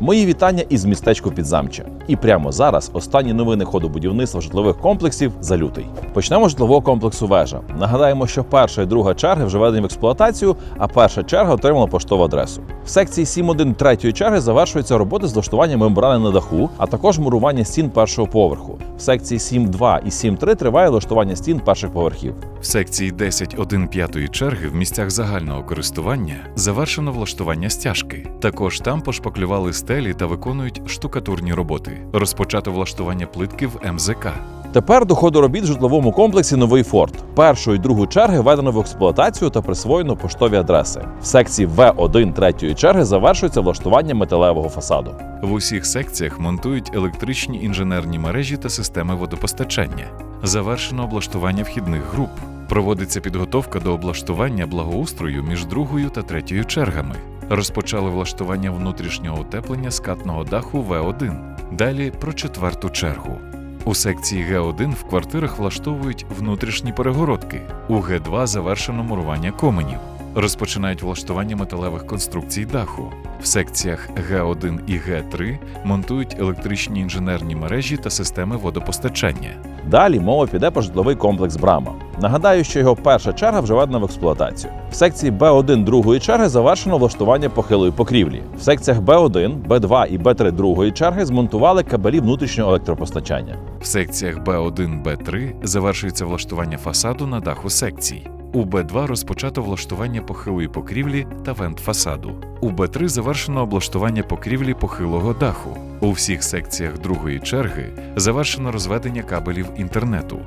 Мої вітання із містечку Підзамча. І прямо зараз останні новини ходу будівництва житлових комплексів за лютий. Почнемо з житлового комплексу вежа. Нагадаємо, що перша і друга черги вже введені в експлуатацію, а перша черга отримала поштову адресу. В секції 7.1 третьої черги завершуються роботи з влаштування мембрани на даху, а також мурування стін першого поверху. В секції 7.2 і 7.3 триває влаштування стін перших поверхів. В секції 10.1 п'ятої черги в місцях загального користування завершено влаштування стяжки. Також там пошпаклювали стелі та виконують штукатурні роботи. Розпочато влаштування плитки в МЗК. Тепер до ходу робіт в житловому комплексі Новий Форт. Першу і другу черги введено в експлуатацію та присвоєно поштові адреси. В секції В1 третьої черги завершується влаштування металевого фасаду. В усіх секціях монтують електричні інженерні мережі та системи водопостачання. Завершено облаштування вхідних груп. Проводиться підготовка до облаштування благоустрою між другою та третьою чергами. Розпочали влаштування внутрішнього утеплення скатного даху В1. Далі про четверту чергу. У секції Г1 в квартирах влаштовують внутрішні перегородки. У Г2 завершено мурування коменів. Розпочинають влаштування металевих конструкцій даху. В секціях Г1 і Г3 монтують електричні інженерні мережі та системи водопостачання. Далі мова піде про житловий комплекс Брама. Нагадаю, що його перша черга вже в експлуатацію. В секції Б1 другої черги завершено влаштування похилої покрівлі. В секціях Б1, Б2 і Б3 другої черги змонтували кабелі внутрішнього електропостачання. В секціях Б1, Б3 завершується влаштування фасаду на даху секцій. У Б2 розпочато влаштування похилої покрівлі та вент фасаду. У Б3 завершено облаштування покрівлі похилого даху. У всіх секціях другої черги завершено розведення кабелів інтернету.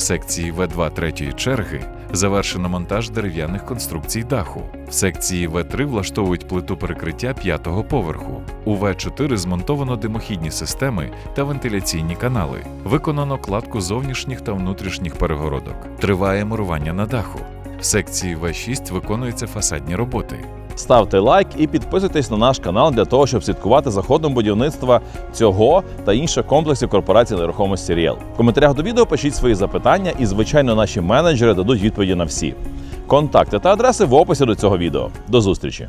В секції В2 третьої черги завершено монтаж дерев'яних конструкцій даху. В секції В3 влаштовують плиту перекриття п'ятого поверху. У В4 змонтовано димохідні системи та вентиляційні канали. Виконано кладку зовнішніх та внутрішніх перегородок. Триває мурування на даху. В секції В6 виконуються фасадні роботи. Ставте лайк і підписуйтесь на наш канал для того, щоб слідкувати за ходом будівництва цього та інших комплексів корпорації нерухомості Ріел. В коментарях до відео пишіть свої запитання, і звичайно, наші менеджери дадуть відповіді на всі. Контакти та адреси в описі до цього відео. До зустрічі!